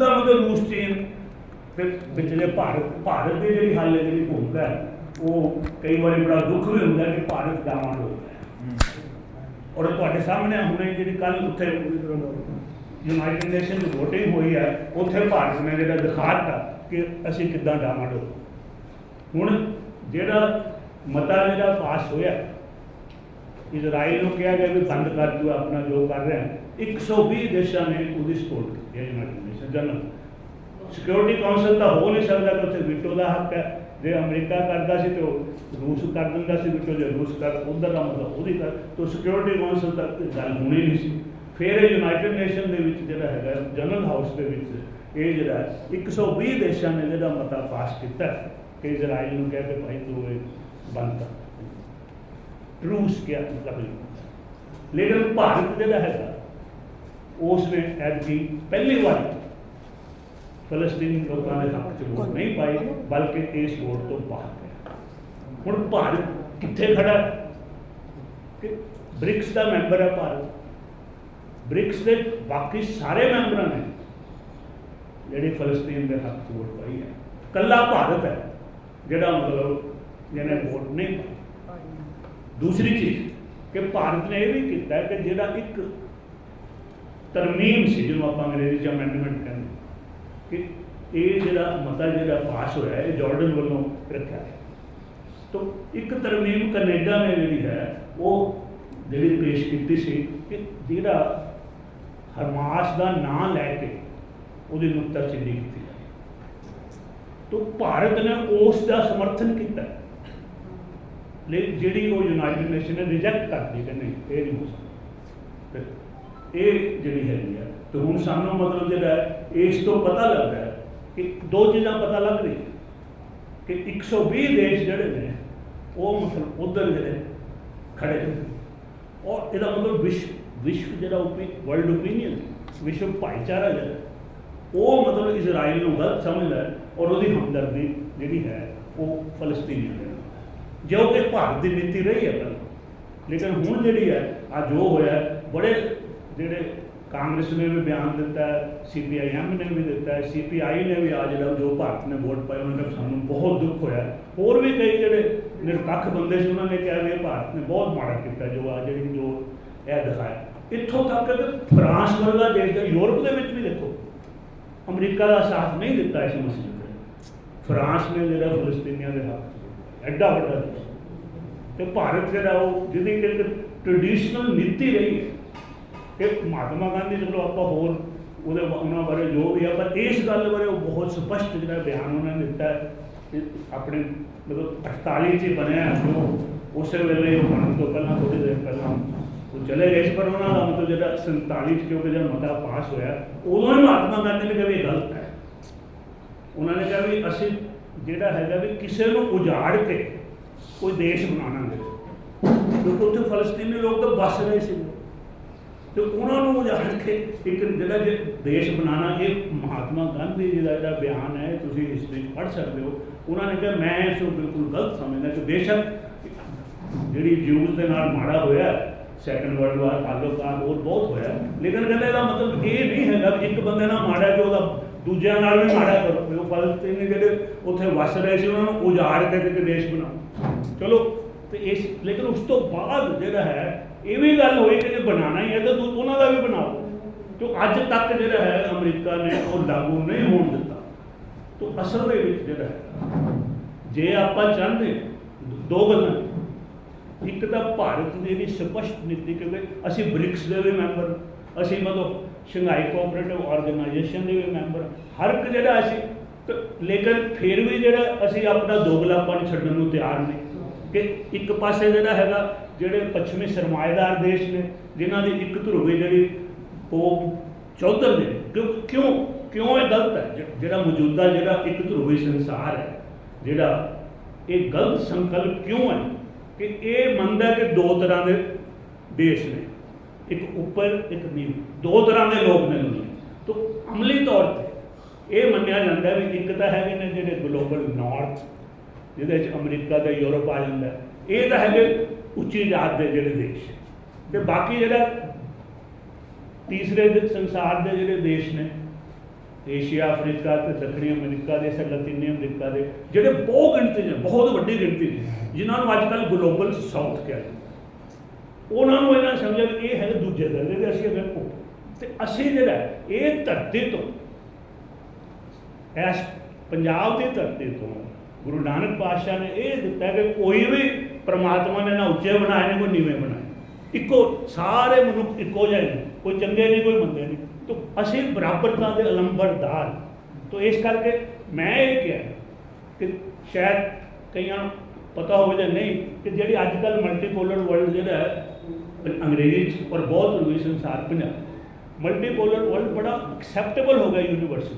ਤਾਂ ਮਤਲਬ ਰੂਸ ਚੀਨ ਤੇ ਵਿੱਚ ਜਿਹੜੇ ਭਾਰਤ ਭਾਰਤ ਦੀ ਜਿਹੜੀ ਹਾਲੇ ਜਿਹੜੀ ਭੂਮਿਕਾ ਹੈ ਉਹ ਕਈ ਵਾਰੀ ਬੜਾ ਦੁੱਖ ਵੀ ਹੁੰਦਾ ਕਿ ਭਾਰਤ ਦਾਵਾਂ ਹੋ ਔਰ ਤੁਹਾਡੇ ਸਾਹਮਣੇ ਹੁਣੇ ਜਿਹੜੀ ਕੱਲ ਉੱਥੇ ਯੂਨਾਈਟਿਡ ਨੇਸ਼ਨ ਦੀ VOTING ਹੋਈ ਹੈ ਉੱਥੇ ਭਾਰਤ ਨੇ ਜਿਹੜਾ ਦਿਖਾਤਾ ਕਿ ਅਸੀਂ ਕਿੱਦਾਂ ਡਾਵਾਂਡੋਲ ਹੁਣ ਜਿਹੜਾ ਮਤਾ ਜਿਹੜਾ ਪਾਸ ਹੋਇਆ ਇਜ਼ਰਾਈਲ ਨੂੰ ਕਿਹਾ ਗਿਆ ਵੀ ਬੰਦ ਕਰ ਦਿਓ ਆਪਣਾ ਜੋ ਕਰ ਰਿਹਾ ਹੈ 120 ਦੇਸ਼ਾਂ ਨੇ ਉਹਦੀ ਸਪੋਰਟ ਕੀਤੀ ਹੈ United Nation General Security Council ਤਾਂ ਹੋ ਨਹੀਂ ਸਕਦਾ ਕਿ ਉੱਥੇ ਵੀਟੋ ਦਾ ਹੱਕ ਹੈ। ਜੇ ਅਮਰੀਕਾ ਕਰਦਾ ਸੀ ਤੇ ਉਹ ਰੂਸ ਕਰ ਦਿੰਦਾ ਸੀ ਵੀਟੋ ਜੇ ਰੂਸ ਕਰ ਉਧਰ ਦਾ ਮਤਲਬ ਉਹਦੀ ਕਰ ਤੋਂ ਸਿਕਿਉਰਿਟੀ ਕਾਉਂਸਲ ਤੱਕ ਇਹ ਗੱਲ ਹੋਣੀ ਨਹੀਂ ਸੀ। ਫਿਰ ਇਹ ਯੂਨਾਈਟਿਡ ਨੇਸ਼ਨ ਦੇ ਵਿੱਚ ਜਿਹੜਾ ਹੈਗਾ ਜਨਰਲ ਹਾਊਸ ਦੇ ਵਿੱਚ ਇਹ ਜਿਹੜਾ ਹੈ, 120 ਦੇਸ਼ਾਂ ਨੇ ਜਿਹੜਾ ਮਤਾ ਪਾਸ ਕੀਤਾ ਕਿ ਇਜ਼ਰਾਈਲ ਨੂੰ ਕਹਿ ਕੇ ਭਾਈ ਤੂੰ ਇਹ ਬੰਦ ਕਰ। ਰੂਸ ਕਿਹਾ ਮਤਲਬ ਲੇਕਿਨ ਭਾਰਤ ਜਿਹੜਾ ਹੈਗਾ ਉਸ ਨੇ ਐਤਕੀ ਪਹਿਲੀ ਵਾਰ ਫਲਸਤੀਨੀ ਲੋਕਾਂ ਦੇ ਹੱਕ 'ਚ ਵੋਟ ਨਹੀਂ ਪਾਈ, ਬਲਕਿ ਇਸ ਵੋਟ ਤੋਂ ਬਾਹਰ ਗਿਆ। ਹੁਣ ਭਾਰਤ ਕਿੱਥੇ ਖੜਾ ਕਿ ਬ੍ਰਿਕਸ ਦਾ ਮੈਂਬਰ ਹੈ ਭਾਰਤ। ਬ੍ਰਿਕਸ ਦੇ ਬਾਕੀ ਸਾਰੇ ਮੈਂਬਰਾਂ ਨੇ ਜਿਹੜੀ ਫਲਸਤੀਨ ਦੇ ਹੱਕ 'ਚ ਵੋਟ ਪਾਈ ਹੈ। ਕੱਲਾ ਭਾਰਤ ਹੈ, ਜਿਹੜਾ ਮਤਲਬ ਜਿਹਨੇ ਵੋਟ ਨਹੀਂ ਪਾਈ। ਦੂਸਰੀ ਚੀਜ਼ ਕਿ ਭਾਰਤ ਨੇ ਇਹ ਵੀ ਕੀਤਾ ਕਿ ਜਿਹੜਾ ਇੱਕ ਤਰਮੀਮ ਸੀ, ਜਿਹਨੂੰ ਆਪਾਂ ਅੰਗਰੇਜ਼ੀ ਚ ਅਮੈਂਡਮੈਂਟ ਕਹਿੰਦੇ। ਕਿ ਇਹ ਜਿਹੜਾ ਮਤਾ ਜਿਹੜਾ ਪਾਸ ਹੋਇਆ ਹੈ ਇਹ ਜਾਰਡਨ ਵੱਲੋਂ ਰੱਖਿਆ ਹੈ ਤੋਂ ਇੱਕ ਤਰਮੀਮ ਕੈਨੇਡਾ ਨੇ ਜਿਹੜੀ ਹੈ, ਉਹ ਜਿਹੜੀ ਪੇਸ਼ ਕੀਤੀ ਸੀ ਕਿ ਜਿਹੜਾ ਹਰਮਾਸ ਦਾ ਨਾਂ ਲੈ ਕੇ ਉਹਦੀ ਨੁਕਤਾਚੀਨੀ ਕੀਤੀ ਜਾਏ ਤੋਂ ਭਾਰਤ ਨੇ ਉਸ ਦਾ ਸਮਰਥਨ ਕੀਤਾ। ਹੈ। ਜਿਹੜੀ ਉਹ ਯੂਨਾਈਟਿਡ ਨੇਸ਼ਨ ਨੇ ਰਿਜੈਕਟ ਕਰ ਦਿੱਤੀ ਕਿ ਨਹੀਂ ਇਹ ਨਹੀਂ ਹੋ ਸਕਦਾ। ਇਹ ਜਿਹੜੀ ਹੈਗੀ ਆ, ਤੇ ਹੁਣ ਸਾਨੂੰ ਮਤਲਬ ਜਿਹੜਾ ਇਸ ਤੋਂ ਪਤਾ ਲੱਗਦਾ ਹੈ ਕਿ ਦੋ ਚੀਜ਼ਾਂ ਪਤਾ ਲੱਗ ਰਹੀ ਕਿ 120 ਦੇਸ਼ ਜਿਹੜੇ ਨੇ, ਉਹ ਮਤਲਬ ਉਧਰ ਜਿਹੜੇ ਖੜੇ ਨੇ। ਔਰ ਇਹਦਾ ਮਤਲਬ ਵਿਸ਼ਵ ਵਿਸ਼ਵ ਜਿਹੜਾ ਵਰਲਡ ਓਪੀਨੀਅਨ ਵਿਸ਼ਵ ਭਾਈਚਾਰਾ ਜਿਹੜਾ, ਉਹ ਮਤਲਬ ਇਜ਼ਰਾਈਲ ਨੂੰ ਗਲਤ ਸਮਝਦਾ ਔਰ ਉਹਦੀ ਹਮਦਰਦੀ ਜਿਹੜੀ ਹੈ, ਉਹ ਫਲਸਤੀਨੀਆਂ ਦੇ ਨਾਲ। ਜੋ ਕਿ ਭਾਰਤ ਦੀ ਨੀਤੀ ਰਹੀ ਹੈ ਪਹਿਲਾਂ। ਲੇਕਿਨ ਹੁਣ ਜਿਹੜੀ ਹੈ ਆ ਜੋ ਹੋਇਆ ਬੜੇ ਜਿਹੜੇ ਕਾਂਗਰਸ ਨੇ ਵੀ ਬਿਆਨ ਦਿੱਤਾ ਹੈ ਸੀਪੀਆਈਐਮ ਨੇ ਵੀ ਦਿੱਤਾ ਹੈ ਸੀਪੀਆਈ ਨੇ ਵੀ ਆ ਜਿਹੜਾ ਜੋ ਭਾਰਤ ਨੇ ਵੋਟ ਪਾਇਆ ਉਹਨਾਂ ਨੇ ਸਾਨੂੰ ਬਹੁਤ ਦੁੱਖ ਹੋਇਆ ਹੋਰ ਵੀ ਕਈ ਜਿਹੜੇ ਨਿਰਪੱਖ ਬੰਦੇ ਸੀ, ਉਹਨਾਂ ਨੇ ਕਿਹਾ ਵੀ ਇਹ ਭਾਰਤ ਨੇ ਬਹੁਤ ਮਾੜਾ ਕੀਤਾ ਜੋ ਆ ਜਿਹੜੀ ਜੋ ਇਹ ਦਿਖਾਇਆ। ਇੱਥੋਂ ਤੱਕ ਕਿ ਫਰਾਂਸ ਵਰਗਾ ਦੇਸ਼ ਦਾ ਯੂਰਪ ਦੇ ਵਿੱਚ ਵੀ ਦੇਖੋ, ਅਮਰੀਕਾ ਦਾ ਸਾਥ ਨਹੀਂ ਦਿੱਤਾ ਇਸ ਮਸਲੇ ਤੇ ਫਰਾਂਸ ਨੇ ਜਿਹੜਾ ਫਲਸਤੀਨੀਆਂ ਦੇ ਹੱਕ ਐਡਾ ਵੱਡਾ ਦੇਸ਼। ਤੇ ਭਾਰਤ ਜਿਹੜਾ ਉਹ ਜਿਹਦੀ ਕਿ ਟ੍ਰੈਡੀਸ਼ਨਲ ਨੀਤੀ ਰਹੀ ਹੈ ਕਿ ਮਹਾਤਮਾ ਗਾਂਧੀ ਚਲੋ ਆਪਾਂ ਹੋਰ ਉਹਦੇ ਉਹਨਾਂ ਬਾਰੇ ਜੋ ਵੀ ਆ, ਪਰ ਇਸ ਗੱਲ ਬਾਰੇ ਉਹ ਬਹੁਤ ਸਪਸ਼ਟ ਜਿਹੜਾ ਬਿਆਨ ਉਹਨਾਂ ਨੇ ਦਿੱਤਾ ਹੈ ਆਪਣੇ ਮਤਲਬ 48 ਚ ਹੀ ਬਣਿਆ ਜੋ ਉਸੇ ਵੇਲੇ ਉਹ ਬਣਨ ਤੋਂ ਪਹਿਲਾਂ ਥੋੜੀ ਦੇਰ ਪਹਿਲਾਂ ਉਹ ਚਲੇ ਗਏ ਸੀ, ਪਰ ਉਹਨਾਂ ਦਾ ਮਤਲਬ ਜਿਹੜਾ 47 ਚ ਕਿਉਂਕਿ ਜਦ ਮਤਾ ਪਾਸ ਹੋਇਆ, ਉਦੋਂ ਹੀ ਮਹਾਤਮਾ ਗਾਂਧੀ ਨੇ ਕਿਹਾ ਵੀ ਇਹ ਗਲਤ ਹੈ। ਉਹਨਾਂ ਨੇ ਕਿਹਾ ਵੀ ਅਸੀਂ ਜਿਹੜਾ ਹੈਗਾ ਵੀ ਕਿਸੇ ਨੂੰ ਉਜਾੜ ਕੇ ਕੋਈ ਦੇਸ਼ ਬਣਾਉਣਾ ਨਹੀਂ। ਕਿਉਂਕਿ ਉੱਥੇ ਫਲਸਤੀਨੀ ਲੋਕ ਤਾਂ ਵੱਸ ਰਹੇ ਸੀ। ਤੇ ਉਹਨਾਂ ਨੂੰ ਉਜਾੜ ਕੇ ਇੱਕ ਜਿਹੜਾ ਜੇ ਦੇਸ਼ ਬਣਾਉਣਾ, ਇਹ ਮਹਾਤਮਾ ਗਾਂਧੀ ਜੀ ਦਾ ਜਿਹੜਾ ਬਿਆਨ ਹੈ, ਤੁਸੀਂ ਹਿਸਟਰੀ ਪੜ੍ਹ ਸਕਦੇ ਹੋ। ਉਹਨਾਂ ਨੇ ਕਿਹਾ, ਮੈਂ ਇਸ ਨੂੰ ਬਿਲਕੁਲ ਗਲਤ ਸਮਝਦਾ ਕਿ ਬੇਸ਼ੱਕ ਜਿਹੜੀ ਜੂਸ ਦੇ ਨਾਲ ਮਾੜਾ ਹੋਇਆ ਸੈਕੰਡ ਵਰਲਡ ਵਾਰ ਤਾਲੁਕਾਤ ਹੋਰ ਬਹੁਤ ਹੋਇਆ। ਲੇਕਿਨ ਕਹਿੰਦੇ ਇਹਦਾ ਮਤਲਬ ਇਹ ਨਹੀਂ ਹੈਗਾ ਵੀ ਇੱਕ ਬੰਦੇ ਨਾਲ ਮਾੜਾ ਕਿ ਉਹਦਾ ਦੂਜਿਆਂ ਨਾਲ ਵੀ ਮਾੜਾ ਕਰੋ ਵੀ ਉਹ ਫਲਸਤੀਨੀ ਜਿਹੜੇ ਉੱਥੇ ਵਸ ਰਹੇ ਸੀ, ਉਹਨਾਂ ਨੂੰ ਉਜਾੜ ਕੇ ਤੇ ਦੇਸ਼ ਬਣਾਓ। ਚਲੋ, ਤੇ ਇਸ ਲੇਕਿਨ ਉਸ ਤੋਂ ਬਾਅਦ ਜਿਹੜਾ ਹੈ ਇਹ ਵੀ ਗੱਲ ਹੋਈ ਕਿ ਜੇ ਬਣਾਉਣਾ ਹੀ ਹੈ ਤਾਂ ਦੂ- ਉਹਨਾਂ ਦਾ ਵੀ ਬਣਾਓ ਕਿਉਂ ਅੱਜ ਤੱਕ ਜਿਹੜਾ ਹੈ ਅਮਰੀਕਾ ਨੇ ਉਹ ਲਾਗੂ ਨਹੀਂ ਹੋਣ ਦਿੱਤਾ। ਤੋਂ ਅਸਲ ਦੇ ਵਿੱਚ ਜਿਹੜਾ ਹੈ, ਜੇ ਆਪਾਂ ਚਾਹੁੰਦੇ ਦੋ ਗੱਲਾਂ। ਇੱਕ ਤਾਂ ਭਾਰਤ ਦੀ ਜਿਹੜੀ ਸਪਸ਼ਟ ਨੀਤੀ ਕਿ ਅਸੀਂ ਬ੍ਰਿਕਸ ਦੇ ਵੀ ਮੈਂਬਰ, ਅਸੀਂ ਮਤਲਬ ਸ਼ੰਘਾਈ ਕੋਆਪਰੇਟਿਵ ਆਰਗੇਨਾਈਜੇਸ਼ਨ ਦੇ ਵੀ ਮੈਂਬਰ। ਹਰ ਇੱਕ ਜਿਹੜਾ ਅਸੀਂ ਲੇਕਿਨ ਫਿਰ ਵੀ ਜਿਹੜਾ ਅਸੀਂ ਆਪਣਾ ਦੋਗਲਾਪਨ ਛੱਡਣ ਨੂੰ ਤਿਆਰ ਨਹੀਂ ਕਿ ਇੱਕ ਪਾਸੇ ਜਿਹੜਾ ਹੈਗਾ, ਜਿਹੜੇ ਪੱਛਮੀ ਸਰਮਾਏਦਾਰ ਦੇਸ਼ ਨੇ, ਜਿਨ੍ਹਾਂ ਦੀ ਇੱਕ ਧਰੁਵੀ ਜਿਹੜੀ ਪੋਪ ਚੌਧਰ ਨੇ, ਕਿਉਂ ਕਿਉਂ ਕਿਉਂ ਇਹ ਗਲਤ ਹੈ? ਜਿਹੜਾ ਮੌਜੂਦਾ ਜਿਹੜਾ ਇੱਕ ਧਰੁਵੀ ਸੰਸਾਰ ਹੈ, ਜਿਹੜਾ ਇਹ ਗਲਤ ਸੰਕਲਪ ਕਿਉਂ ਹੈ? ਕਿ ਇਹ ਮੰਨਦਾ ਕਿ ਦੋ ਤਰ੍ਹਾਂ ਦੇ ਦੇਸ਼ ਨੇ, ਇੱਕ ਉੱਪਰ, ਇੱਕ ਨੀਵ। ਦੋ ਤਰ੍ਹਾਂ ਦੇ ਲੋਕ ਨੇ ਦੁਨੀਆ। ਤੋਂ ਅਮਲੀ ਤੌਰ ਤੇ ਇਹ ਮੰਨਿਆ ਜਾਂਦਾ ਵੀ ਇੱਕ ਤਾਂ ਹੈਗੇ ਨੇ ਜਿਹੜੇ ਗਲੋਬਲ ਨਾਰਥ ਜਿਹਦੇ ਵਿੱਚ ਅਮਰੀਕਾ ਤੇ ਯੂਰਪ ਆ ਜਾਂਦਾ। ਇਹ ਤਾਂ ਹੈਗੇ ਉੱਚੀ ਜਾਤ ਦੇ ਜਿਹੜੇ ਦੇਸ਼ ਤੇ ਬਾਕੀ ਜਿਹੜਾ ਤੀਸਰੇ ਸੰਸਾਰ ਦੇ ਜਿਹੜੇ ਦੇਸ਼ ਨੇ, ਏਸ਼ੀਆ, ਅਫਰੀਕਾ ਤੇ ਦੱਖਣੀ ਅਮਰੀਕਾ ਦੇ ਸੇ ਲਤੀਨੀ ਅਮਰੀਕਾ ਦੇ, ਜਿਹੜੇ ਬਹੁਤ ਗਿਣਤੀ ਨੇ, ਬਹੁਤ ਵੱਡੀ ਗਿਣਤੀ ਨੇ, ਜਿਨ੍ਹਾਂ ਨੂੰ ਅੱਜ ਕੱਲ੍ਹ ਗਲੋਬਲ ਸਾਊਥ ਕਿਹਾ ਜਾਂਦਾ। ਉਹਨਾਂ ਨੂੰ ਇਹਨਾਂ ਸਮਝਿਆ ਕਿ ਇਹ ਹੈ ਦੂਜੇ ਦਰਜੇ ਦੇ ਅਸੀਂ ਅਗਰ ਉਹ ਤੇ ਅਸੀਂ ਜਿਹੜਾ, ਇਹ ਧਰਤੀ ਤੋਂ ਐਸ ਪੰਜਾਬ ਦੀ ਧਰਤੀ ਤੋਂ ਗੁਰੂ ਨਾਨਕ ਪਾਤਸ਼ਾਹ ਨੇ ਇਹ ਦਿੱਤਾ ਕਿ ਕੋਈ ਵੀ ਪ੍ਰਮਾਤਮਾ ਨੇ ਨਾ ਉੱਚੇ ਬਣਾਏ ਨੇ, ਕੋਈ ਨੀਵੇਂ ਬਣਾਏ। ਇੱਕੋ ਸਾਰੇ ਮਨੁੱਖ ਇੱਕੋ ਜਿਹੇ ਨੇ, ਕੋਈ ਚੰਗੇ ਨਹੀਂ, ਕੋਈ ਮੰਦੇ ਨਹੀਂ। ਤਾਂ ਅਸੀਂ ਬਰਾਬਰਤਾ ਦੇ ਅਲੰਬਰਦਾਰ। ਤਾਂ ਇਸ ਕਰਕੇ ਮੈਂ ਇਹ ਕਿਹਾ ਕਿ ਸ਼ਾਇਦ ਕਈਆਂ ਨੂੰ ਪਤਾ ਹੋਵੇ ਜਾਂ ਨਹੀਂ, ਕਿ ਜਿਹੜੀ ਅੱਜ ਕੱਲ੍ਹ ਮਲਟੀਪੋਲਰ ਵਰਲਡ ਜਿਹੜਾ ਹੈ, ਅੰਗਰੇਜ਼ੀ 'ਚ ਔਰ ਬਹੁਤ ਰੂਈ ਸੰਸਾਰ ਪੰਜਾਬ ਮਲਟੀਪੋਲਰ ਵਰਲਡ ਬੜਾ ਐਕਸੈਪਟੇਬਲ ਹੋ ਗਿਆ ਯੂਨੀਵਰਸਲ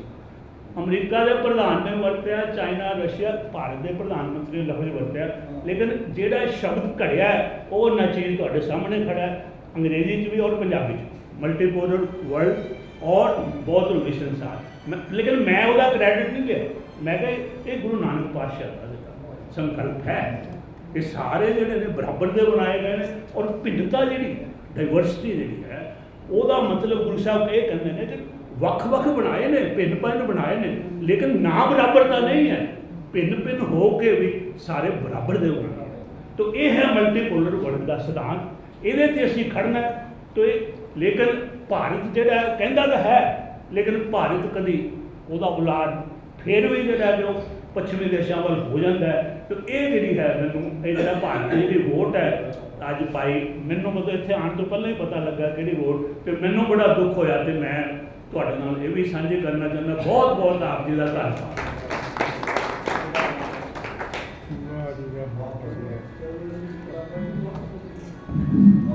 ਅਮਰੀਕਾ ਦੇ ਪ੍ਰਧਾਨ ਨੇ ਵਰਤਿਆ ਚਾਈਨਾ ਰਸ਼ੀਆ ਭਾਰਤ ਦੇ ਪ੍ਰਧਾਨ ਮੰਤਰੀ ਨੇ ਲਫ਼ਜ਼ ਵਰਤਿਆ। ਲੇਕਿਨ ਜਿਹੜਾ ਸ਼ਬਦ ਘੜਿਆ ਹੈ, ਉਹ ਨਾ ਚੀਜ਼ ਤੁਹਾਡੇ ਸਾਹਮਣੇ ਖੜਾ ਹੈ ਅੰਗਰੇਜ਼ੀ 'ਚ ਵੀ ਔਰ ਪੰਜਾਬੀ 'ਚ ਮਲਟੀਪੋਲਰ ਵਰਲਡ ਔਰ ਬਹੁਤ ਸੰਸਾਰ। ਮੈਂ ਲੇਕਿਨ ਮੈਂ ਉਹਦਾ ਕ੍ਰੈਡਿਟ ਨਹੀਂ ਲਿਆ। ਮੈਂ ਕਿਹਾ ਇਹ ਗੁਰੂ ਨਾਨਕ ਪਾਤਸ਼ਾਹ ਦਾ ਸੰਕਲਪ ਹੈ ਇਹ ਸਾਰੇ ਜਿਹੜੇ ਨੇ ਬਰਾਬਰ ਦੇ ਬਣਾਏ ਗਏ ਨੇ ਔਰ ਭਿੰਨਤਾ ਜਿਹੜੀ ਡਾਈਵਰਸਿਟੀ ਜਿਹੜੀ ਹੈ ਉਹਦਾ ਮਤਲਬ ਗੁਰੂ ਸਾਹਿਬ ਇਹ ਕਹਿੰਦੇ ਨੇ ਕਿ ਵੱਖ-ਵੱਖ ਬਣਾਏ ਨੇ ਭਿੰਨ-ਭਿੰਨ ਬਣਾਏ ਨੇ, ਲੇਕਿਨ ਨਾ ਬਰਾਬਰ ਤਾਂ ਨਹੀਂ ਹੈ। ਭਿੰਨ-ਭਿੰਨ ਹੋ ਕੇ ਵੀ ਸਾਰੇ ਬਰਾਬਰ ਦੇ ਹੋਣਗੇ ਤੋ ਇਹ ਹੈ ਮਲਟੀਪੋਲਰ ਵਰਲਡ ਦਾ ਸਿਧਾਂਤ। ਇਹਦੇ ਤੇ ਅਸੀਂ ਖੜਨਾ ਹੈ। ਲੇਕਿਨ ਭਾਰਤ ਜਿਹੜਾ ਕਹਿੰਦਾ ਤਾਂ ਹੈ, ਲੇਕਿਨ ਭਾਰਤ ਕਦੀ ਉਹਦਾ ਔਲਾਦ ਫਿਰ ਵੀ ਜਿਹੜਾ ਜੋ ਪੱਛਮੀ ਦੇਸ਼ਾਂ ਵੱਲ ਹੋ ਜਾਂਦਾ ਹੈ। ਤੇ ਇਹ ਜਿਹੜੀ ਹੈ ਮੈਨੂੰ, ਇਹ ਜਿਹੜਾ ਭਾਰਤ ਦੀ ਜਿਹੜੀ ਵੋਟ ਹੈ, ਅੱਜ ਪਾਈ ਮੈਨੂੰ ਮਤਲਬ ਇੱਥੇ ਆਉਣ ਤੋਂ ਪਹਿਲਾਂ ਹੀ ਪਤਾ ਲੱਗਾ ਕਿਹੜੀ ਵੋਟ, ਤੇ ਮੈਨੂੰ ਬੜਾ ਦੁੱਖ ਹੋਇਆ ਤੇ ਮੈਂ ਤੁਹਾਡੇ ਨਾਲ ਇਹ ਵੀ ਸਾਂਝੇ ਕਰਨਾ ਚਾਹੁੰਦਾ। ਬਹੁਤ ਬਹੁਤ ਆਪ ਜੀ ਦਾ ਧੰਨਵਾਦ।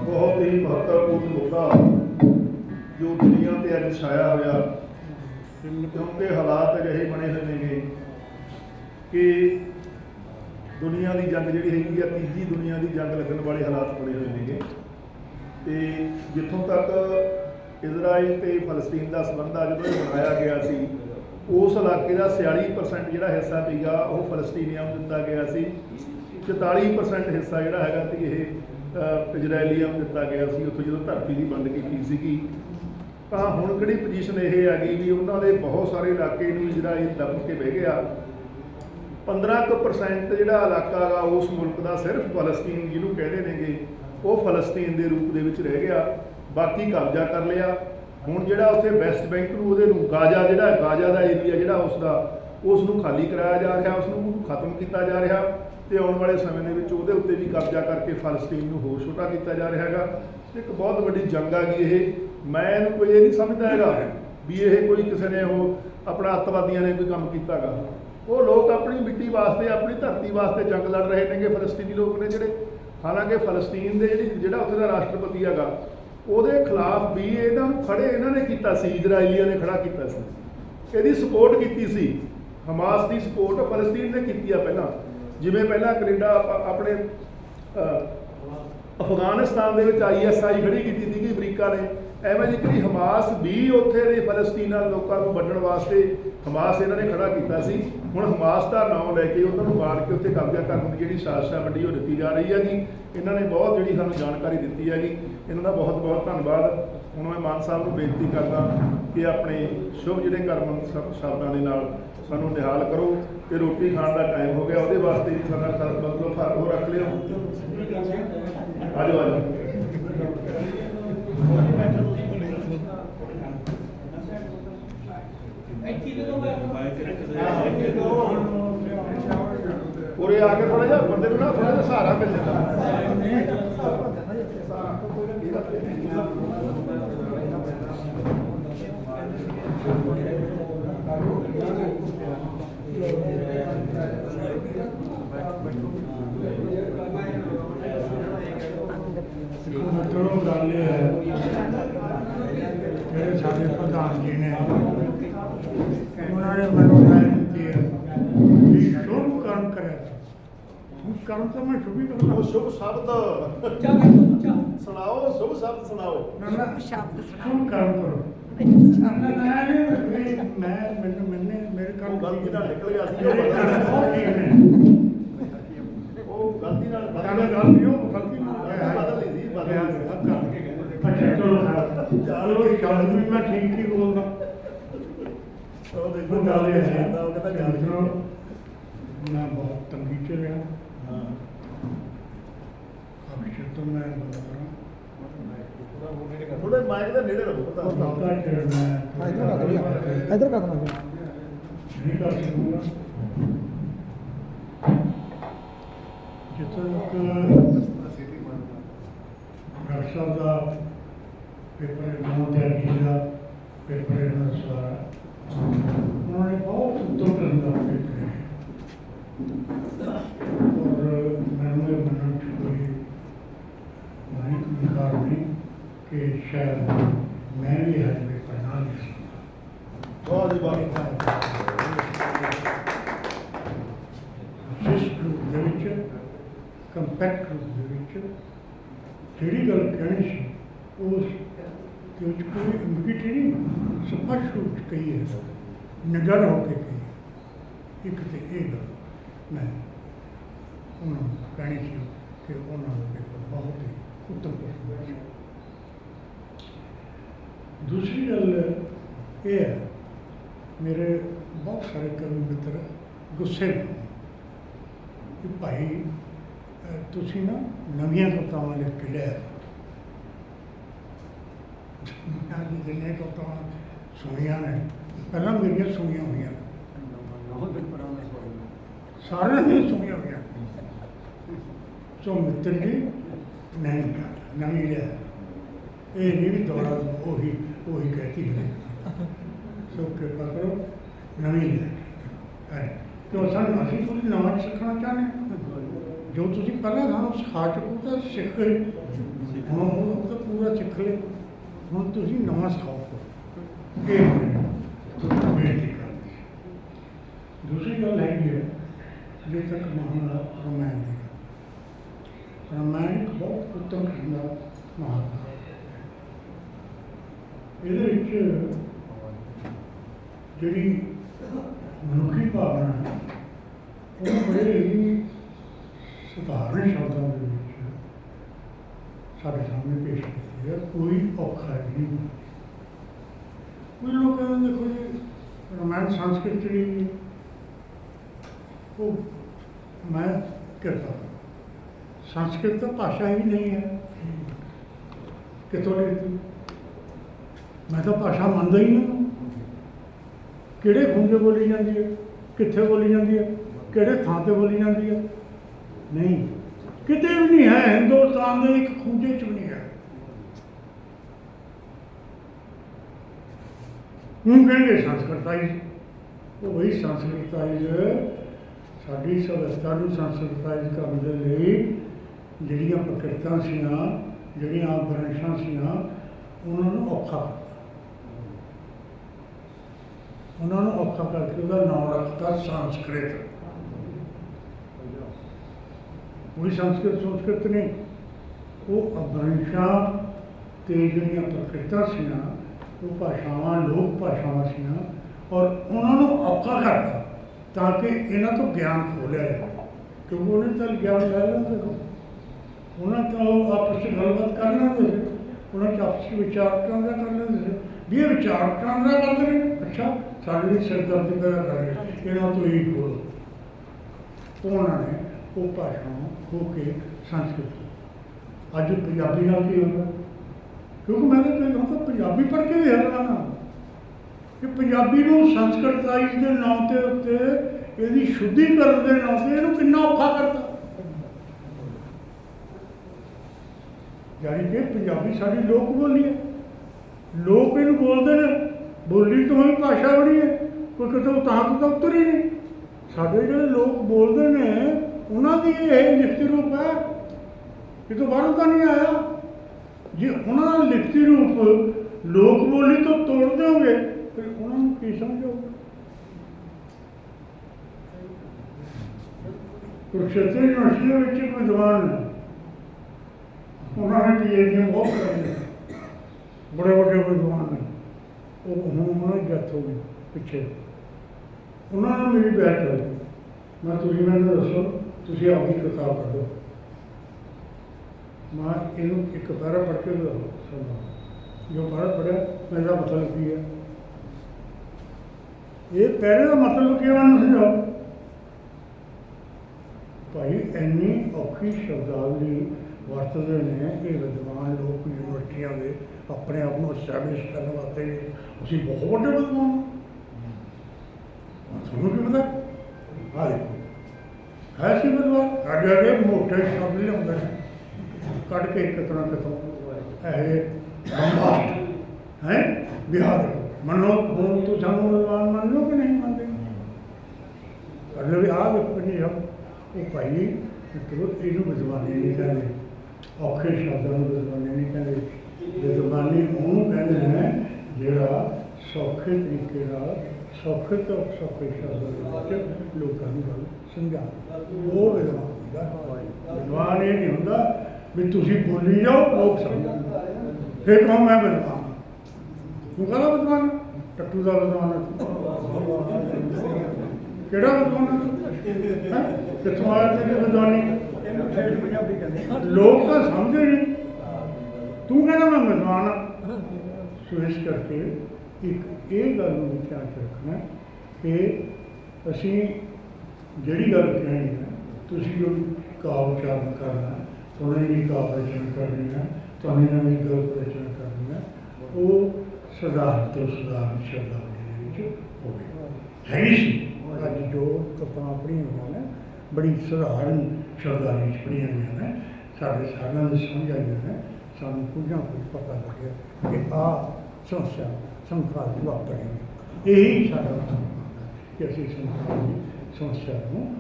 ਬਹੁਤ ਹੀ ਮਹੱਤਵਪੂਰਨ ਮੁੱਦਾ ਜੋ ਦੁਨੀਆ ਤੇ ਅੱਜ ਛਾਇਆ ਹੋਇਆ, ਕਿਉਂਕਿ ਹਾਲਾਤ ਅਜਿਹੇ ਬਣੇ ਹੋਏ ਨੇਗੇ ਕਿ ਦੁਨੀਆ ਦੀ ਜੰਗ ਜਿਹੜੀ ਹੈਗੀ ਆ, ਤੀਜੀ ਦੁਨੀਆ ਦੀ ਜੰਗ ਲੱਗਣ ਵਾਲੇ ਹਾਲਾਤ ਬਣੇ ਹੋਏ ਨੇਗੇ। ਤੇ ਜਿੱਥੋਂ ਤੱਕ ਇਜ਼ਰਾਈਲ ਤੇ ਫਲਸਤੀਨ ਦਾ ਸੰਬੰਧ ਆ ਜਦੋਂ ਇਹ ਬਣਾਇਆ ਗਿਆ ਸੀ ਉਸ ਇਲਾਕੇ ਦਾ 46% ਜਿਹੜਾ ਹਿੱਸਾ ਸੀਗਾ ਉਹ ਫਲਸਤੀਨੀਆਂ ਨੂੰ ਦਿੱਤਾ ਗਿਆ ਸੀ। 44% ਹਿੱਸਾ ਜਿਹੜਾ ਹੈਗਾ ਸੀ ਇਹ ਅ, ਇਜ਼ਰਾਈਲੀਆਂ ਨੂੰ ਦਿੱਤਾ ਗਿਆ ਸੀ। ਉੱਥੋਂ ਜਦੋਂ ਧਰਤੀ ਦੀ ਵੰਡ ਕੀਤੀ ਸੀਗੀ ਤਾਂ ਹੁਣ ਕਿਹੜੀ ਪੋਜੀਸ਼ਨ ਇਹ ਆ ਗਈ ਵੀ ਉਹਨਾਂ ਦੇ ਬਹੁਤ ਸਾਰੇ ਇਲਾਕੇ ਨੂੰ ਇਜ਼ਰਾਈਲ ਦੱਬ ਕੇ ਬਹਿ ਗਿਆ। 15% ਜਿਹੜਾ ਇਲਾਕਾ ਹੈਗਾ ਉਸ ਮੁਲਕ ਦਾ ਸਿਰਫ ਫਲਸਤੀਨ ਜਿਹਨੂੰ ਕਹਿੰਦੇ ਨੇਗੇ ਉਹ ਫਲਸਤੀਨ ਦੇ ਰੂਪ ਦੇ ਵਿੱਚ ਰਹਿ ਗਿਆ। ਬਾਕੀ ਕਬਜ਼ਾ ਕਰ ਲਿਆ। ਹੁਣ ਜਿਹੜਾ ਉੱਥੇ ਵੈਸਟ ਬੈਂਕ ਨੂੰ ਉਹਦੇ ਨੂੰ ਗਾਜ਼ਾ ਜਿਹੜਾ ਗਾਜ਼ਾ ਦਾ ਏਰੀਆ ਜਿਹੜਾ ਉਸ ਦਾ ਉਸ ਨੂੰ ਖਾਲੀ ਕਰਾਇਆ ਜਾ ਰਿਹਾ ਉਸ ਨੂੰ ਖਤਮ ਕੀਤਾ ਜਾ ਰਿਹਾ ਤੇ ਆਉਣ ਵਾਲੇ ਸਮੇਂ ਦੇ ਵਿੱਚ ਉਹਦੇ ਉੱਤੇ ਵੀ ਕਬਜ਼ਾ ਕਰਕੇ ਫਲਸਤੀਨ ਨੂੰ ਹੋਰ ਛੋਟਾ ਕੀਤਾ ਜਾ ਰਿਹਾ ਹੈਗਾ। ਤੇ ਇੱਕ ਬਹੁਤ ਵੱਡੀ ਜੰਗ ਆ ਗਈ ਇਹ। ਮੈਂ ਇਹਨੂੰ ਕੋਈ ਇਹ ਨਹੀਂ ਸਮਝਦਾ ਹੈਗਾ ਵੀ ਇਹ ਕੋਈ ਕਿਸੇ ਨੇ ਉਹ ਆਪਣਾ ਅੱਤਵਾਦੀਆਂ ਨੇ ਕੋਈ ਕੰਮ ਕੀਤਾਗਾ। ਉਹ ਲੋਕ ਆਪਣੀ ਮਿੱਟੀ ਵਾਸਤੇ, ਆਪਣੀ ਧਰਤੀ ਵਾਸਤੇ ਜੰਗ ਲੜ ਰਹੇ ਨੇਗੇ ਫਲਸਤੀਨੀ ਲੋਕ ਨੇ ਜਿਹੜੇ। ਹਾਲਾਂਕਿ ਫਲਸਤੀਨ ਦੇ ਜਿਹੜੀ, ਜਿਹੜਾ ਉੱਥੇ ਦਾ ਰਾਸ਼ਟਰਪਤੀ ਹੈਗਾ ਉਹਦੇ ਖਿਲਾਫ ਵੀ ਇਹਨਾਂ ਨੂੰ ਖੜੇ ਇਹਨਾਂ ਨੇ ਕੀਤਾ ਸੀ, ਇਜ਼ਰਾਈਲੀਆਂ ਨੇ ਖੜਾ ਕੀਤਾ ਸੀ। ਇਹਦੀ ਸਪੋਰਟ ਕੀਤੀ ਸੀ। ਹਮਾਸ ਦੀ ਸਪੋਰਟ ਫਲਸਤੀਨ ਨੇ ਕੀਤੀ ਆ ਪਹਿਲਾਂ। ਜਿਵੇਂ ਪਹਿਲਾਂ ਕੈਨੇਡਾ ਆਪ- ਆਪਣੇ ਅਫਗਾਨਿਸਤਾਨ ਦੇ ਵਿੱਚ ਆਈਐਸਆਈ ਖੜੀ ਕੀਤੀ ਸੀਗੀ, ਅਮਰੀਕਾ ਨੇ। ਐਵੇਂ ਜਿਹੜੀ ਹਮਾਸ ਵੀ ਉੱਥੇ ਦੇ ਫਲਸਤੀਨਾਂ ਲੋਕਾਂ ਨੂੰ ਵੰਡਣ ਵਾਸਤੇ ਹਮਾਸ ਇਹਨਾਂ ਨੇ ਖੜਾ ਕੀਤਾ ਸੀ। ਹੁਣ ਹਮਾਸ ਦਾ ਨਾਮ ਲੈ ਕੇ ਉਹਨਾਂ ਨੂੰ ਮਾਰ ਕੇ ਉੱਥੇ ਕਬਜ਼ਾ ਕਰਨ ਦੀ ਜਿਹੜੀ ਸਾਜ਼ਿਸ਼ ਹੈ ਵੱਡੀ ਉਹ ਦਿੱਤੀ ਜਾ ਰਹੀ ਹੈਗੀ ਇਹਨਾਂ ਨੇ ਬਹੁਤ ਜਿਹੜੀ ਸਾਨੂੰ ਜਾਣਕਾਰੀ ਦਿੱਤੀ ਹੈਗੀ ਇਹਨਾਂ ਦਾ ਬਹੁਤ ਬਹੁਤ ਧੰਨਵਾਦ। ਹੁਣ ਮੈਂ ਮਾਨ ਸਾਹਿਬ ਨੂੰ ਬੇਨਤੀ ਕਰਦਾ ਕਿ ਆਪਣੇ ਸ਼ੁਭ ਜਿਹੜੇ ਕਰਮ ਸ਼ਬਦਾਂ ਦੇ ਨਾਲ ਸਾਨੂੰ ਨਿਹਾਲ ਕਰੋ ਤੇ ਰੋਟੀ ਖਾਣ ਦਾ ਟਾਈਮ ਹੋ ਗਿਆ। ਉਹਦੇ ਵਾਸਤੇ ਵੀ ਸਾਡਾ ਖਰ- ਮਤਲਬ ਫ਼ਰਕ ਹੋ ਰੱਖ ਲਿਓ। ਆਜੋ ਆਜੋ। ਆ ਕੇ ਥੋੜਾ ਜਿਹਾ ਬੰਦੇ ਨੂੰ ਨਾ ਥੋੜਾ ਜਿਹਾ ਸਹਾਰਾ ਮਿਲ ਜਾਂਦਾ ਚਲੋ ਗੱਲ ਇਹ ਹੈ ਜਿਹੜੇ ਸਾਡੇ ਪ੍ਰਧਾਨ ਜੀ ਨੇ ਉਹਨਾਂ ਨੇ ਮੈਨੂੰ ਰਾਏ ਦਿੱਤੀ ਹੈ ਕਿ ਸ਼ੁਭ ਕਰਮ ਕਰੇ ਹੁਣ ਕਰਮ ਤਾਂ ਮੈਂ ਸ਼ੁਭ ਹੀ ਕਰਨਾ ਉਹ ਸ਼ੁਭ ਸ਼ਬਦ। ਸੁਣਾਓ ਸ਼ੁਭ ਸ਼ਬਦ ਸੁਣਾਓ। ਨਾ ਨਾ। ਸ਼ਬਦ ਸ਼ੁਭ ਕਰਮ ਕਰੋ। ਸੁਣਾਓ ਮੈਂ ਮੈਂ ਮੈਂ ਮੈਨੂੰ ਮੈਨੇ ਮੇਰੇ ਉਹ ਕੰਮ ਗਲਤੀ ਨਾਲ ਨਿਕਲ ਗਿਆ ਸੀ ਮੇਰੇ ਕੰਮ ਬਹੁਤ ਠੀਕ ਨੇ ਉਹ ਗਲਤੀ ਨਾਲ ਗੱਲ ਗੱਲ ਨਹੀਂ ਉਹ ਗਲਤੀ ਨਾਲ ਹੋਇਆ। ਹੈ। ਬਦਲ ਲਈ ਸੀ, ਬਦਲ ਲਈ ਸੀ। ਅੱਛਾ ਚਲੋ ਚਲੋ ਇੱਕ ਗੱਲ ਵੀ ਮੈਂ ਠੀਕ ਠੀਕ ਬੋਲਦਾ। ਉਹ ਦੇਖੋ ਉਹ ਗੱਲ ਗੱਲ ਇਹ ਇਹ ਹੈ। ਹੈ ਉਹ ਕਹਿੰਦਾ ਜਾਣ ਕੇ ਦੇਖੋ, ਮੈਂ ਬਹੁਤ ਤੰਗੀ ਚ ਰਿਹਾ। ਚਿਰ ਤੋਂ ਮੈਂ ਬੰਦਾ ਕਰਾਂ। ਥੋੜੇ ਮਾਈਕ ਦੇ ਨੇੜੇ ਰਹੋ ਪਤਾ ਚਿਰ ਮੈਂ ਇਧਰ ਕਰ ਦਿਓ। ਇਧਰ ਕਰ ਦਿਓ। ਨਹੀਂ ਕਰ ਸਕੂੰਗਾ। ਜਿੱਥੇ ਡਾਕਟਰ ਸਾਹਿਬ ਦਾ ਪੇਪਰ ਨਾਮ ਤੇ ਦਾ ਪੇਪਰ ਇਹਨਾਂ ਸਾਰਾ। ਉਹਨਾਂ ਨੇ ਬਹੁਤ ਉੱਤਮ ਕਰਨ ਦਾ ਪੇਪਰ ਹੈ ਔਰ ਮੈਨੂੰ ਇਹ ਮੰਨਣ ਚ ਕੋਈ ਨਹੀਂ ਇਨਕਾਰ ਨਹੀਂ ਕਿ ਸ਼ਾਇਦ ਮੈਂ ਵੀ ਹਜੇ ਪੇਪਰ ਨਾ ਲਿਖ ਸਕਾਂ ਵਾਹ ਜੀ ਵਾਹ ਜਿਸ ਗਰੁੱਪ ਦੇ ਵਿੱਚ ਕੰਪੈਕਟ ਗਰੁੱਪ ਦੇ ਵਿੱਚ ਜਿਹੜੀ ਗੱਲ ਕਹਿਣੀ ਸੀ ਉਸ ਦੇ ਵਿੱਚ ਕੋਈ ਅੰਗੀਠੀ ਨਹੀਂ ਸਪਸ਼ਟ ਰੂਪ ਚ ਕਹੀ ਹੈ ਨਿਗਰ ਹੋ ਕੇ ਕਹੀ ਇੱਕ ਤੇ ਇਹ ਗੱਲ ਮੈਂ ਉਹਨਾਂ ਨੂੰ ਕਹਿਣੀ ਸੀ ਕਿ ਉਹਨਾਂ ਦਾ ਪੇਪਰ ਬਹੁਤ ਹੀ ਉੱਤਮ ਕਿਸਮ ਸੀ ਦੂਸਰੀ ਗੱਲ ਇਹ ਹੈ, ਮੇਰੇ ਬਹੁਤ ਸਾਰੇ ਕਵੀ ਮਿੱਤਰ ਗੁੱਸੇ ਨੇ ਕਿ ਭਾਈ ਤੁਸੀਂ ਨਾ ਨਵੀਆਂ ਕਵਿਤਾਵਾਂ ਲਿਖ ਕੇ ਲਿਆ ਮੈਂ ਜੀ ਜਿੰਨੇ ਕਵਿਤਾਵਾਂ ਸੁਣੀਆਂ ਨੇ, ਪਹਿਲਾਂ ਮੇਰੀਆਂ ਸੁਣੀਆਂ ਹੋਈਆਂ ਸਾਰਿਆਂ ਨੇ ਸੁਣੀਆਂ ਹੋਈਆਂ ਸੋ ਮਿੱਤਰ ਜੀ, ਨਹੀਂ ਕਰ ਨਵੀਂ ਲੈ ਇਹ ਨਹੀਂ ਵੀ ਦੁਬਾਰਾ ਉਹੀ ਉਹੀ ਕਹਤੀ ਹੈ ਸੋ ਕਿਰਪਾ ਕਰੋ, ਨਵੀਂ ਲੈ ਹੈ ਕਿਉਂ ਸਾਨੂੰ ਅਸੀਂ ਤੁਸੀਂ ਨਵਾਂ ਸਿੱਖਣਾ ਚਾਹੁੰਦੇ? ਹਾਂ ਜੋ ਤੁਸੀਂ ਪਹਿਲਾਂ ਸਾਨੂੰ ਸਿਖਾ ਚੁੱਕੋ ਤਾਂ ਸਿੱਖ ਹੁਣ ਉਹ ਤਾਂ ਪੂਰਾ ਸਿੱਖ ਲਏ। ਹੁਣ ਤੁਸੀਂ ਨਵਾਂ ਸਿਖਾਓ। ਇਹ ਤੁਹਾਨੂੰ ਬੇਨਤੀ ਕਰਦੀ ਹਾਂ। ਦੂਸਰੀ ਗੱਲ ਹੈਗੀ ਹੈ ਜੇ ਤੱਕ ਮਹਾਨ ਰਮਾਇਣ ਦੀ ਰਮਾਇਣ ਇੱਕ ਬਹੁਤ ਉੱਤਮ ਕਿਸਮ ਦਾ ਮਹਾਨ ਇਹਦੇ ਵਿੱਚ ਜਿਹੜੀ ਮਨੁੱਖੀ ਭਾਵਨਾ ਹੈ, ਉਹ ਬੜੇ ਹੀ ਸਧਾਰਨ ਸ਼ਬਦਾਂ ਦੇ ਵਿੱਚ ਸਾਡੇ ਸਾਹਮਣੇ ਪੇਸ਼ ਕੀਤੀ ਹੈ। ਕੋਈ ਔਖਾ ਨਹੀਂ। ਕੋਈ ਲੋਕ ਕਹਿੰਦੇ ਦੇਖੋ ਜੀ ਰਮਾਇਣ ਸੰਸਕ੍ਰਿਤ ਜਿਹੜੀ ਉਹ ਮੈਂ ਕਿਰਤਾ ਸੰਸਕ੍ਰਿਤ ਤਾਂ ਭਾਸ਼ਾ ਹੀ ਨਹੀਂ ਹੈ। ਕਿਤੋਂ ਲਿਖੀ ਮੈਂ ਤਾਂ ਭਾਸ਼ਾ ਮੰਨਦਾ ਹੀ ਨਹੀਂ। ਕਿਹੜੇ ਖੂੰਜੇ ਬੋਲੀ ਜਾਂਦੀ ਹੈ? ਕਿੱਥੇ ਬੋਲੀ ਜਾਂਦੀ ਹੈ? ਕਿਹੜੇ ਥਾਂ ਤੇ ਬੋਲੀ ਜਾਂਦੀ ਹੈ? ਨਹੀਂ। ਕਿਤੇ ਵੀ ਨਹੀਂ ਹੈ। ਹਿੰਦੁਸਤਾਨ ਦੇ ਇੱਕ ਖੂੰਜੇ ਚ ਵੀ ਨਹੀਂ ਹੈ। ਹੁਣ ਕਹਿੰਦੇ ਸੰਸਕ੍ਰਿਤਾਈ ਉਹ ਵਹੀ ਸੰਸਕ੍ਰਿਤਾਈ ਸਾਡੀ ਸਭਿਅਤਾ ਨੂੰ ਸੰਸਕ੍ਰਿਤਾਈ ਕਰਨ ਦੇ ਲਈ ਜਿਹੜੀਆਂ ਪ੍ਰਕਿਰਤਾਂ ਸੀਆਂ, ਜਿਹੜੀਆਂ ਆਭਰਣਾਂ ਸੀਆਂ, ਉਹਨਾਂ ਨੂੰ ਔਖਾ ਕਰਤਾ। ਉਹਨਾਂ ਨੂੰ ਔਖਾ ਕਰਕੇ ਉਹਦਾ ਨਾਮ ਰੱਖਤਾ ਸੰਸਕ੍ਰਿਤ। ਕੋਈ ਸੰਸਕ੍ਰਿਤ ਸੰਸਕ੍ਰਿਤ ਨਹੀਂ। ਉਹ ਅਭਰੰਸ਼ਾਂ ਤੇ ਜਿਹੜੀਆਂ ਪ੍ਰਕਿਰਤਾਂ ਸੀਆਂ, ਉਹ ਭਾਸ਼ਾਵਾਂ, ਲੋਕ ਭਾਸ਼ਾਵਾਂ ਸੀਆਂ, ਔਰ ਉਹਨਾਂ ਨੂੰ ਔਖਾ ਕਰਤਾ। ਤਾਂ ਕਿ ਇਹਨਾਂ ਤੋਂ ਗਿਆਨ ਖੋ ਲਿਆ ਜਾਏ ਕਿਉਂਕਿ ਉਹਨਾਂ ਤਾਂ ਗਿਆਨ ਲੈ ਲੈਂਦੇ ਸੀ ਉਹਨਾਂ ਤੋਂ ਆਪਸ ਵਿੱਚ ਗੱਲਬਾਤ ਕਰ ਲੈਂਦੇ ਸੀ। ਉਹਨਾਂ ਚ ਆਪਸ ਵਿੱਚ ਵਿਚਾਰ ਕਰਨਾ ਕਰ ਲੈਂਦੇ ਸੀ। ਵੀ ਇਹ ਵਿਚਾਰ ਕਰਨਾ ਕਰਦੇ ਨੇ। ਅੱਛਾ, ਸਾਡੇ ਲਈ ਸਿਰਦਰਦੀ ਪੈਦਾ ਕਰ ਰਹੇ ਇਹਨਾਂ ਤੋਂ ਹੀ ਖੋਲੋ ਉਹਨਾਂ ਨੇ ਉਹ ਭਾਸ਼ਾ ਨੂੰ ਖੋ ਕੇ ਸੰਸਕ੍ਰਿਤ ਅੱਜ ਪੰਜਾਬੀ ਨਾਲ ਕੀ ਹੁੰਦਾ? ਕਿਉਂਕਿ ਮੈਂ ਤਾਂ ਕਹਿੰਦਾ ਪੰਜਾਬੀ ਪੜ੍ਹ ਕੇ ਵੀ ਹੈਰਾਨ ਹਾਂ ਕਿ ਪੰਜਾਬੀ ਨੂੰ ਸੰਸਕ੍ਰਿਤਾਈਜ਼ ਦੇ ਨਾਂ ਤੇ ਉੱਤੇ ਇਹਦੀ ਸ਼ੁੱਧੀਕਰਨ ਦੇ ਨਾਂ ਤੇ ਇਹਨੂੰ ਕਿੰਨਾ ਔਖਾ ਕਰਤਾ। ਯਾਨੀ ਕਿ ਪੰਜਾਬੀ ਸਾਡੀ ਲੋਕ ਬੋਲੀ ਹੈ। ਲੋਕ ਇਹਨੂੰ ਬੋਲਦੇ ਨੇ। ਬੋਲੀ ਤੋਂ ਹੀ ਭਾਸ਼ਾ ਬਣੀ ਹੈ। ਕੋਈ ਕਿਤੇ ਉਤਾਂ ਤੋਂ ਉਤਰੀ ਨਹੀਂ। ਸਾਡੇ ਜਿਹੜੇ ਲੋਕ ਬੋਲਦੇ ਨੇ, ਉਹਨਾਂ ਦੀ ਇਹ ਲਿਖਤੀ ਰੂਪ ਹੈ ਕਿਤੋਂ ਬਾਹਰੋਂ ਤਾਂ ਨਹੀਂ ਆਇਆ। ਜੇ ਉਹਨਾਂ ਦਾ ਲਿਖਤੀ ਰੂਪ ਲੋਕ ਬੋਲੀ ਤੋਂ ਤੋੜ ਦਿਓਗੇ ਕੀ ਸਮਝੋਗੇ? ਕੁਰਕਸ਼ੇਤਰ ਯੂਨੀਵਰਸਿਟੀ ਦੇ ਵਿੱਚ ਕੋਈ ਜਵਾਨ ਉਹਨਾਂ ਨੇ ਪੀਐਚਡੀ ਬਹੁਤ ਕਰਾਈਆਂ ਬੜੇ ਵੱਡੇ ਵਿਦਵਾਨ ਨੇ। ਉਹ ਹੁਣ ਉਹਨਾਂ ਹੋ ਗਈ ਪਿੱਛੇ। ਉਹਨਾਂ ਨਾਲ ਮੇਰੀ ਬੈਠ ਹੋਈ ਮੈਂ ਤੁਸੀਂ ਮੈਨੂੰ ਦੱਸੋ, ਤੁਸੀਂ ਆਪਣੀ ਕਿਤਾਬ ਪੜ੍ਹੋ। ਮੈਂ ਇਹਨੂੰ ਇੱਕ ਪੈਰਾ ਪੜ੍ਹ ਕੇ ਦੱਸੋ ਜੋ ਪੜ੍ਹ ਪੜਿਆ ਮੇਰਾ ਮਤਲਬ ਕੀ ਹੈ? ਇਹ ਪਹਿਰੇ ਦਾ ਮਤਲਬ ਕੀ ਉਹਨਾਂ ਨੂੰ ਸਮਝਾਓ? ਭਾਈ, ਇੰਨੀ ਔਖੀ ਸ਼ਬਦਾਵਲੀ ਵਰਤਦੇ ਨੇ ਇਹ ਵਿਦਵਾਨ ਲੋਕ ਯੂਨੀਵਰਸਿਟੀਆਂ ਦੇ ਆਪਣੇ ਆਪ ਨੂੰ ਐਸਟੈਬਲਿਸ਼ ਕਰਨ ਵਾਸਤੇ ਅਸੀਂ ਬਹੁਤ ਵੱਡੇ ਵਿਦਵਾਨ ਤੁਹਾਨੂੰ ਕੀ ਪਤਾ? ਹਾਂ ਹੈ ਸੀ ਵਿਦਵਾਨ? ਸਾਡੇ ਅੱਗੇ ਮੋਟੇ ਸ਼ਬਦ ਲਿਆਉਂਦੇ ਨੇ। ਕੱਢ ਕੇ ਕਿਤਨਾ ਕਿਤੋਂ। ਇਹ ਬੰਬਾਸਟ ਹੈ? ਬਿਹਾਰ ਮੰਨੋ ਹੁਣ ਤੂੰ ਸਾਨੂੰ ਵਿਦਵਾਨ ਮੰਨ ਲਓ ਕਿ ਨਹੀਂ ਮੰਨਦੇ? ਅਗਲੇ ਆ ਵੇਖੋ ਨਹੀਂ ਹਮ ਉਹ ਭਾਈ ਮਤਲਬ ਇਹਨੂੰ ਵਿਦਵਾਨੀ ਨਹੀਂ ਕਹਿੰਦੇ, ਔਖੇ ਸ਼ਬਦਾਂ ਨੂੰ ਵਿਦਵਾਨੀ ਨਹੀਂ ਕਹਿੰਦੇ, ਵਿਦਵਾਨੀ ਉਹਨੂੰ ਕਹਿੰਦੇ ਨੇ ਜਿਹੜਾ ਸੌਖੇ ਤਰੀਕੇ ਨਾਲ, ਸੌਖੇ ਤੋਂ ਸੌਖੇ ਸ਼ਬਦਾਂ ਦੇ ਵਿੱਚ ਲੋਕਾਂ ਨੂੰ ਗੱਲ ਸਮਝਾ ਉਹ ਵਿਦਵਾਨ ਹੁੰਦਾ। ਵਿਦਵਾਨ ਇਹ ਨਹੀਂ ਹੁੰਦਾ ਵੀ ਤੁਸੀਂ ਬੋਲੀ ਜਾਓ ਲੋਕ ਸਮਝਣ ਫਿਰ ਕਹੋ ਮੈਂ ਵਿਦਵਾਨ? ਤੂੰ ਕਹਦਾ ਵਿਦਵਾਨ ਟੱਟੂ ਦਾ ਵਿਦਵਾਨ। ਕਿਹੜਾ ਵਿਦਵਾਨ ਹੈ? ਕਿੱਥੋਂ ਆਇਆ ਤੇਰੀ ਵਿਦਵਾਨੀ ਲੋਕ ਤਾਂ ਸਮਝਦੇ ਨਹੀਂ। ਤੂੰ ਕਹਿੰਦਾ ਮੈਂ ਵਿਦਵਾਨ ਹਾਂ। ਸੋ ਇਸ ਕਰਕੇ ਇੱਕ ਇਹ ਗੱਲ ਨੂੰ ਧਿਆਨ ਰੱਖਣਾ ਕਿ ਅਸੀਂ ਜਿਹੜੀ ਗੱਲ ਕਹਿਣੀ ਹੈ ਤੁਸੀਂ ਜੋ ਕਾਵ ਉਚਾਰਨ ਕਰਨਾ ਤੁਹਾਨੂੰ ਵੀ ਕਾਵ ਰਚਨਾ ਕਰਨੀ ਹੈ ਤੁਹਾਨੂੰ ਵੀ ਗੱਲ ਰਚਨਾ ਕਰਨੀ ਹੈ ਉਹ ਸਧਾਰਨ ਤੋਂ ਸਧਾਰਨ ਸ਼ਬਦਾਵਲੀ ਦੇ ਵਿੱਚ ਹੋਵੇ ਹੈ ਹੀ ਸੀ? ਅੱਜ ਜੋ ਕਪਾਂ ਪੜ੍ਹੀਆਂ ਹੋਈਆਂ ਨੇ, ਬੜੀ ਸਧਾਰਨ ਸ਼ਬਦਾਵਲੀ ਚ ਪੜ੍ਹੀਆਂ ਹੋਈਆਂ ਨੇ, ਸਾਡੇ ਸਾਰਿਆਂ ਨੂੰ ਸਮਝ ਆਈਆਂ ਨੇ ਸਾਨੂੰ ਕੁਝ ਨਾ ਕੁਝ ਪਤਾ ਲੱਗਿਆ ਕਿ ਆ ਸਮੱਸਿਆ ਸੰਖਾਰ ਦੀ ਵਾਪਰੀ ਇਹੀ ਸਾਡਾ ਕੰਮ ਕਿ ਅਸੀਂ ਸੰਖਾਰ ਦੀ ਸਮੱਸਿਆ ਨੂੰ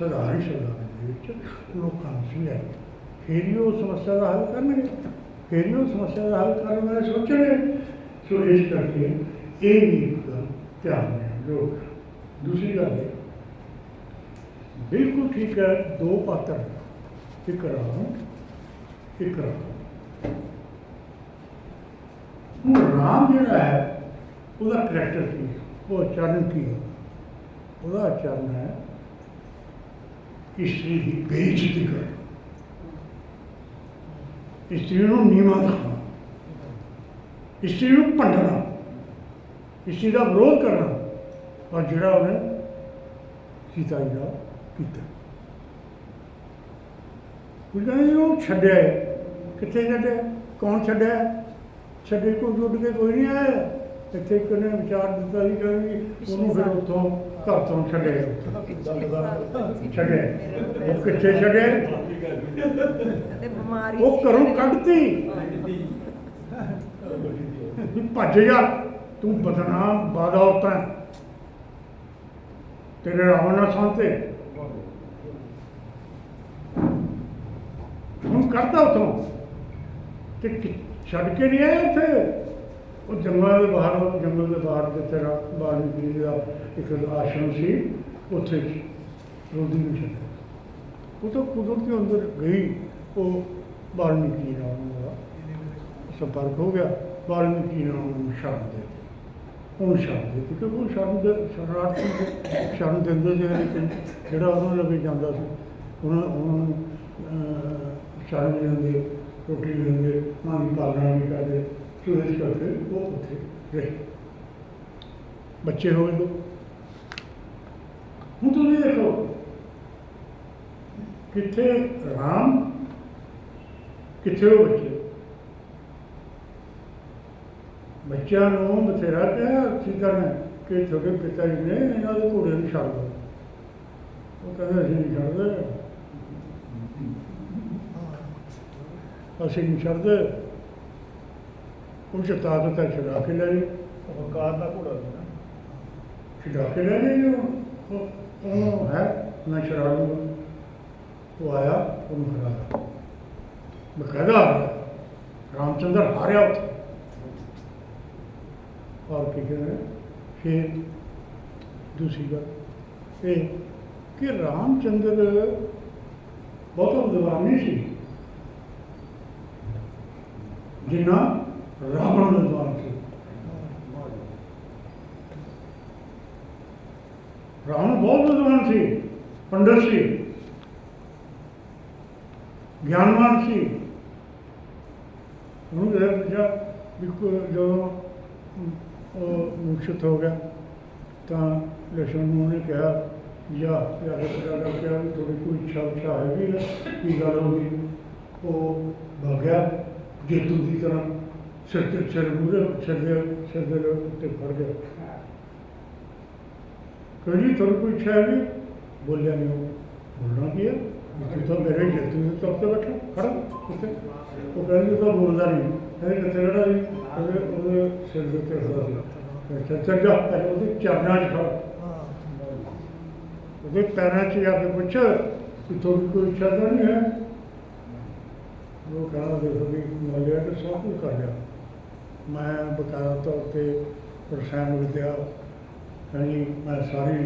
ਸਧਾਰਨ ਸ਼ਬਦਾਵਲੀ ਦੇ ਵਿੱਚ ਲੋਕਾਂ ਨੂੰ ਸਮਝਾਈਏ। ਫਿਰ ਹੀ ਉਹ ਸਮੱਸਿਆ ਦਾ ਹੱਲ ਕਰਨਗੇ। ਫਿਰ ਹੀ ਉਹ ਸਮੱਸਿਆ ਦਾ ਹੱਲ ਕਰਨ ਬਾਰੇ ਸੋਚਣਗੇ। ਸੋ ਇਸ ਕਰਕੇ ਇਹ ਵੀ ਇੱਕ ਗੱਲ ਧਿਆਨ ਦੇਣ ਲੋਕ ਦੂਸਰੀ ਗੱਲ ਹੈ ਬਿਲਕੁਲ ਠੀਕ ਹੈ ਦੋ ਪਾਤਰ ਇੱਕ ਰਾਮ ਇੱਕ ਰਾਮ ਹੁਣ ਰਾਮ ਜਿਹੜਾ ਹੈ ਉਹਦਾ ਕਰੈਕਟਰ ਕੀ ਹੈ ਉਹ ਆਚਰਨ ਕੀ ਹੈ ਉਹਦਾ ਆਚਰਨ ਹੈ ਇਸਤਰੀ ਦੀ ਬੇਇੱਜ਼ਤੀ ਕਰਨਾ ਇਸਤਰੀ ਨੂੰ ਨੀਵਾਂ ਦਿਖਾਉਣਾ ਇਸਤਰੀ ਨੂੰ ਭੰਡਣਾ ਇਸਤਰੀ ਦਾ ਵਿਰੋਧ ਕਰਨਾ ਔਰ ਜਿਹੜਾ ਉਹਨੇ ਸੀਤਾ ਜੀ ਦਾ ਕੀਤਾ। ਕੁਝ ਕਹਿੰਦੇ ਉਹ ਛੱਡਿਆ। ਕਿੱਥੇ ਛੱਡਿਆ? ਕੌਣ ਛੱਡਿਆ? ਛੱਡੇ ਕੋ ਜੁੜ ਕੇ ਕੋਈ ਨਹੀਂ ਆਇਆ। ਇੱਥੇ ਕਿਨੇ ਵਿਚਾਰ ਦਿੱਤਾ ਸੀ ਕਿ ਉਹਨੂੰ ਫਿਰ ਉੱਥੋਂ ਘਰ ਤੋਂ ਛੱਡਿਆ ਛੱਡਿਆ ਉਹ ਕਿੱਥੇ ਛੱਡਿਆ ਤੇ ਬਿਮਾਰੀ ਉਹ ਘਰੋਂ ਕੱਢਤੀ। ਭੱਜ ਜਾ ਤੂੰ ਬਦਨਾਮ ਬਾਦਾ ਔਰਤਾਂ ਤੇਰੇ ਰਾਵਣ ਨਾਲ ਸੰਤੇ ਹੁਣ ਕਰਦਾ ਉਤੋਂ ਤੇ ਛੱਡ ਕੇ ਨਹੀਂ ਆਇਆ ਉੱਥੇ? ਉਹ ਜੰਗਲ ਦੇ ਬਾਹਰ ਜੰਗਲ ਦੇ ਬਾਹਰ ਜਿੱਥੇ ਰਾ ਬਾਣੀ ਦਾ ਇੱਕ ਆਸ਼ਰਮ ਸੀ, ਉੱਥੇ ਰੋਦੀ ਨੂੰ ਛੱਡਿਆ ਉਹ ਤਾਂ ਕੁਦਰਤੀ ਅੰਦਰ ਗਈ। ਉਹ ਵਾਲਮੀਕੀ ਨਾਲ। ਉਹਦਾ ਸੰਪਰਕ ਹੋ ਗਿਆ। ਵਾਲਮੀਕੀ ਨਾਲ ਸ਼ਰਨ ਦੇ ਦਿੱਤੀ। ਉਹਨੂੰ ਸ਼ਰਨ ਦੇ ਦਿੱਤੀ। ਕਿਉਂਕਿ ਉਹ ਸ਼ਰਨ ਦੇ ਸ਼ਰਨਾਰਥੀ ਨੂੰ ਸ਼ਰਨ ਦਿੰਦੇ ਸੀ ਲੇਕਿਨ ਜਿਹੜਾ ਉਹਨਾਂ ਲੱਗੇ ਜਾਂਦਾ ਸੀ। ਉਹਨਾਂ ਉਹਨਾਂ ਨੂੰ ਸ਼ਰਨ ਦਿੰਦੇ, ਰੋਟੀ ਦਿੰਦੇ ਮਾਂ ਦੀ ਪਾਲਣਾ ਵੀ ਕਰਦੇ। ਸੋ ਕਰਕੇ ਉਹ ਉੱਥੇ ਰਹੇ। ਬੱਚੇ ਹੋਏ ਦੋ ਹੁਣ ਤੁਸੀਂ ਦੇਖੋ, ਕਿੱਥੇ ਰਾਮ, ਕਿੱਥੇ ਉਹ ਬੱਚੇ? ਬੱਚਿਆਂ ਨੂੰ ਬਥੇਰਾ ਕਿਹਾ ਸੀਤਾ ਨੇ ਕਿ ਤੁਹਾਡੇ ਪਿਤਾ ਜੀ ਨੇ ਇਹਨਾਂ ਦੇ ਘੋੜੇ ਨੂੰ ਛੱਡ ਦਿਓ ਉਹ ਕਹਿੰਦੇ ਅਸੀਂ ਨਹੀਂ ਛੱਡਦੇ। ਅਸੀਂ ਨਹੀਂ ਛੱਡਦੇ। ਉਹ ਤਾਕਤ ਹੈ ਛਡਾ ਕੇ ਲੈ ਲਈ ਵਕਾਰ ਦਾ ਘੋੜਾ ਸੀ ਨਾ। ਛਡਾ ਕੇ ਲੈ ਲਈ ਉਹ ਉਹ- ਹੈ ਮੈਂ ਛਡਾ ਲੂੰਗਾ। ਉਹ ਆਇਆ ਉਹਨੂੰ ਹਰਾਇਆ ਬਕਾਇਦਾ ਰਾਮਚੰਦਰ ਹਾਰਿਆ ਉੱਥੇ। ਔਰ ਕੀ ਕਹਿੰਦੇ ਫਿਰ ਦੂਸਰੀ ਗੱਲ, ਇਹ ਕਿ ਰਾਮਚੰਦਰ ਬਹੁਤ ਵਿਦਵਾਨ ਨਹੀਂ ਸੀ। ਜਿੰਨਾ ਰਾਵਣ ਵਿਦਵਾਨ ਸੀ। ਰਾਵਣ ਬਹੁਤ ਵਿਦਵਾਨ ਸੀ, ਪੰਡਤ ਸੀ। ਗਿਆਨਵਾਨ ਸੀ। ਉਹਨੂੰ ਇਹ ਜਦੋਂ ਉਹ ਮੁਕਸ਼ਿਤ ਹੋ ਗਿਆ। ਤਾਂ ਲਛਮਣ ਨੂੰ ਉਹਨੇ ਕਿਹਾ ਯਾ ਯਾ ਰੱਬਾ ਦਾ ਕਿਹਾ ਵੀ ਤੁਹਾਡੀ ਕੋਈ ਇੱਛਾ ਉੱਛਾ ਹੈਗੀ ਹੈ ਕੀ ਗੱਲ ਹੋ ਗਈ। ਉਹ ਭਗਿਆ, ਜੇਤੂ ਦੀ ਤਰ੍ਹਾਂ ਸਿਰ ਤੇ ਸਿਰ ਮੂਰੇ ਸਿਰ ਦੇ ਸਿਰ ਦੇ ਉੱਤੇ ਫੜ ਗਿਆ। ਕਹਿੰਦੀ ਤੁਹਾਨੂੰ ਕੋਈ ਇੱਛਾ ਹੈ ਨਹੀਂ ਬੋਲਿਆ, ਨਹੀਂ, ਉਹ ਬੋਲਣਾ ਕੀ ਹੈ ਤੂੰ ਤਾਂ ਮੇਰੇ ਜੇਤੂ ਦੇ ਤੌਰ ਤੇ ਬੈਠਾ, ਖੜਾ ਉੱਥੇ। ਉਹ ਕਹਿੰਦੀ ਤਾਂ ਬੋਲਦਾ ਨਹੀਂ। ਕਹਿੰਦੇ ਕਿੱਥੇ ਜੀ ਉਹਦੇ ਉਹਦੇ ਸਿਰ ਦੇ ਉੱਤੇ ਖੜਾ ਸੀ। ਅੱਛਾ ਚੱਲ ਜਾ ਉਹਦੇ ਚਰਨਾਂ 'ਚ ਖੜਾ ਉਹਦੇ ਪੈਰਾਂ 'ਚ ਜਾ ਕੇ ਪੁੱਛ ਕਿ ਤੁਹਾਡੀ ਕੋਈ ਇੱਛਾ ਤਾਂ ਨਹੀਂ ਹੈ? ਉਹ ਕਹਿੰਦਾ, ਦੇਖੋ ਵੀ ਮਲਿਆ ਤੇ ਸਭ ਕੁਝ ਕਰ ਲਿਆ। ਮੈਂ ਬਕਾਇਆ ਤੌਰ ਤੇ ਰਸਾਇਣ ਵਿਦਿਆ, ਯਾਨੀ ਮੈਂ ਸਾਰੀ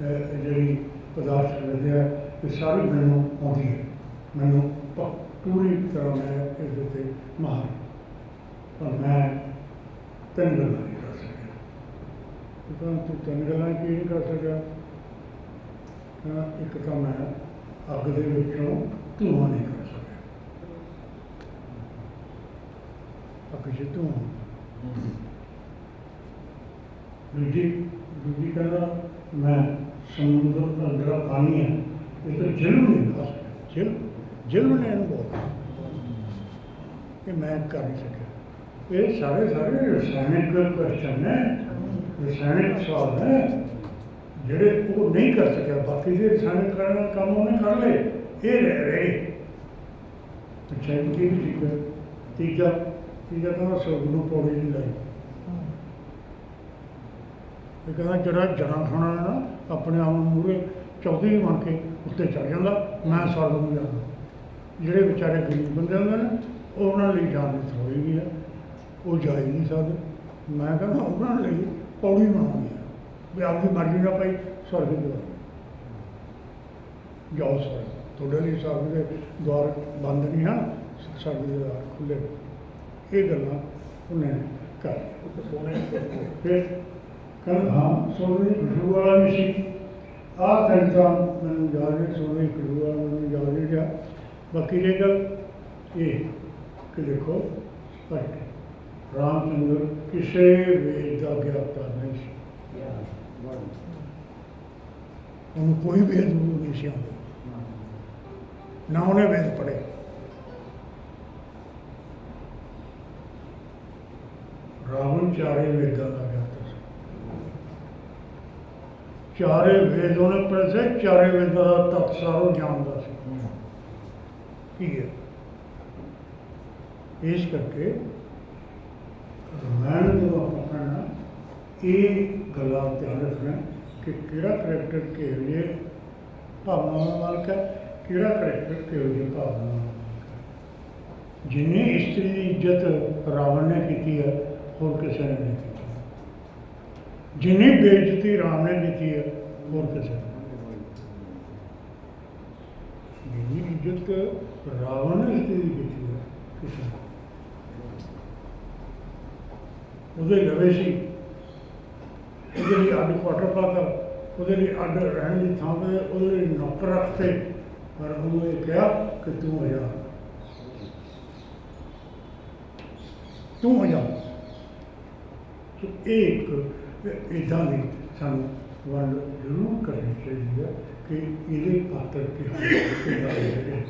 ਜਿਹੜੀ ਪਦਾਰਥ ਵਿਦਿਆ ਇਹ ਸਾਰੀ ਮੈਨੂੰ ਆਉਂਦੀ ਹੈ। ਮੈਨੂੰ ਪੂਰੀ ਤਰ੍ਹਾਂ ਮੈਂ ਇਸ ਦੇ ਉੱਤੇ ਮਾਹਰ ਪਰ ਮੈਂ ਤਿੰਨ ਗੱਲਾਂ ਨਹੀਂ ਕਰ ਸਕਿਆ। ਕਿਉਂਕਿ ਤੂੰ ਤਿੰਨ ਗੱਲਾਂ ਕੀ ਨਹੀਂ ਕਰ ਸਕਿਆ? ਤਾਂ ਇੱਕ ਤਾਂ ਮੈਂ ਅੱਗ ਦੇ ਵਿੱਚੋਂ ਧੂਆਂ ਨਹੀਂ ਕਰ ਸਕਿਆ। ਅੱਗ 'ਚ ਧੂਆਂ। ਦੂਜੀ ਦੂਜੀ ਕਹਿੰਦਾ ਮੈਂ ਸਮੁੰਦਰ ਦਾ ਜਿਹੜਾ ਪਾਣੀ ਹੈ ਇਹ ਤਾਂ ਜਲ ਨਹੀਂ ਕਰ ਸਕਿਆ। ਜਲ ਜਲ ਨੇ ਇਹਨੂੰ ਬਹੁਤ ਇਹ ਮੈਂ ਕਰ ਨਹੀਂ ਸਕਿਆ। ਇਹ ਸਾਰੇ ਸਾਰੇ ਰਸਾਇਣਿਕ ਕੁਐਸਚਨ ਨੇ, ਰਸਾਇਣਿਕ ਸਵਾਲ ਨੇ, ਜਿਹੜੇ ਉਹ ਨਹੀਂ ਕਰ ਸਕਿਆ। ਬਾਕੀ ਦੇ ਰਸਾਇਣਿਕ ਕਰਨ ਦਾ ਕੰਮ ਉਹਨੇ ਕਰ ਲਏ, ਇਹ ਰਹਿ ਰਹੇ। ਅੱਛਾ ਇਹ ਕੀ ਠੀਕ ਹੈ। ਤੀਜਾ ਤੀਜਾ ਤਾਂ ਸਭ ਨੂੰ ਪੌੜੀ ਨਹੀਂ ਲਾਈ। ਇਹ ਕਹਿੰਦਾ ਜਿਹੜਾ ਜਣਾ ਖਾਣਾ ਨਾ, ਆਪਣੇ ਆਪ ਨੂੰ ਮੂਰੇ ਚੌਧਰੀ ਬਣ ਕੇ ਉੱਤੇ ਚੜ ਜਾਂਦਾ, ਮੈਂ ਸਵਰਗ ਨੂੰ ਜਾਂਦਾ ਜਿਹੜੇ ਵਿਚਾਰੇ ਗਰੀਬ ਬੰਦੇ ਹੁੰਦੇ ਨੇ, ਉਹ ਉਹਨਾਂ ਲਈ ਜਾਣ ਦੀ ਥੋੜੀ ਵੀ ਹੈ। ਉਹ ਜਾ ਹੀ ਨਹੀਂ ਸਕਦੇ। ਮੈਂ ਕਹਿੰਦਾ ਉਹਨਾਂ ਲਈ, ਪੌੜੀ ਬਣਾਉਣੀ ਹੈ ਵੀ ਆਪਦੀ ਮਰਜ਼ੀ ਨਾਲ ਭਾਈ ਸਵਰਗ ਦੇ ਜਾਓ। ਸਵਰਗ ਤੁਹਾਡੇ ਲਈ ਸਵਰਗ ਦੇ ਦੁਆਰ ਬੰਦ ਨਹੀਂ ਹਨ ਸਵਰਗ ਦੇ ਦੁਆਰ ਖੁੱਲੇ ਨੇ। ਇਹ ਗੱਲਾਂ ਉਹਨੇ ਕਰ ਫਿਰ ਕਹਿੰਦਾ, ਹਾਂ, ਸੋਨੇ ਦੀ ਖੁਸ਼ਬੂ ਵਾਲਾ ਵੀ ਸੀ। ਆਹ ਤਿੰਨ ਤਾਂ ਮੈਨੂੰ ਯਾਦ ਨਹੀਂ, ਸੋਨੇ ਦੀ ਖੁਸ਼ਬੂ ਵਾਲਾ ਮੈਨੂੰ ਯਾਦ ਨਹੀਂ ਰਿਹਾ। ਬਾਕੀ ਇਹ ਗੱਲ ਇਹ ਕਿ ਦੇਖੋ ਸਪਸ਼ਟ ਰਾਮਚੰਦਰ ਕਿਸੇ ਵੇਦ ਦਾ ਗਿਆਤਾ ਨਹੀਂ ਸੀ। ਉਹਨੂੰ ਕੋਈ ਵੇਦ ਨੂੰ ਨਹੀਂ ਸੀ ਆਉਂਦਾ। ਨਾ ਉਹਨੇ ਵੇਦ ਪੜ੍ਹੇ। ਰਾਵਣ ਚਾਰੇ ਵੇਦਾਂ ਦਾ ਗਿਆਤਾ ਸੀ। ਚਾਰੇ ਵੇਦ ਉਹਨੇ ਪੜ੍ਹੇ ਸੀ ਚਾਰੇ ਵੇਦਾਂ ਦਾ ਤੱਤ ਸਾਰੋ ਜਾਣਦਾ ਸੀ। ਕੀ ਹੈ। ਇਸ ਕਰਕੇ ਰਮਾਇਣ ਜਦੋਂ ਆਪਾਂ ਪੜ੍ਹਨਾ ਇਹ ਗੱਲਾਂ ਧਿਆਨ ਰੱਖਣਾ ਕਿ ਕਿਹੜਾ ਕਰੈਕਟਰ ਕਿਹੋ ਜਿਹੇ ਭਾਵਨਾਵਾਂ ਦਾ ਮਾਲਕ ਹੈ ਕਿਹੜਾ ਕਰੈਕਟਰ ਕਿਹੋ ਜਿਹੇ ਭਾਵਨਾਵਾਂ ਦਾ ਮਾਲਕ ਹੈ ਜਿੰਨੀ ਇਸਤਰੀ ਦੀ ਇੱਜ਼ਤ ਰਾਵਣ ਨੇ ਕੀਤੀ ਹੈ, ਹੋਰ ਕਿਸੇ ਨੇ ਨਹੀਂ ਕੀਤੀ ਜਿੰਨੀ ਬੇਇੱਜ਼ਤੀ ਰਾਮ ਨੇ ਕੀਤੀ ਹੈ, ਹੋਰ ਕਿਸੇ ਨੇ ਨਹੀਂ। ਜਿੰਨੀ ਇੱਜ਼ਤ ਰਾਵਣ ਨੇ ਇਸਤਰੀ ਦੀ ਕੀਤੀ ਹੈ, ਕਿਸੇ ਨੇ ਉਹਦੇ ਲਵੇ ਸੀ। ਉਹਦੇ ਲਈ ਅੱਡ ਕੁਆਟਰ ਪਾਤਾ। ਉਹਦੇ ਲਈ ਅੱਡ ਰਹਿਣ ਦੀ ਥਾਂ ਤੇ ਉਹਦੇ ਲਈ ਨੌਕਰ ਰੱਖਤੇ। ਪਰ ਉਹਨੂੰ ਇਹ ਕਿਹਾ ਕਿ ਤੂੰ ਹੋ ਜਾ। ਤੂੰ ਹੋ ਜਾ। ਸੋ ਇੱਕ ਇਦਾਂ ਦੀ ਸਾਨੂੰ ਵੰਡ ਜ਼ਰੂਰ ਕਰਨੀ ਚਾਹੀਦੀ ਹੈ ਕਿ ਇਹਦੇ ਪਾਤਰ ਕਿਹੜਾ ਹੈ।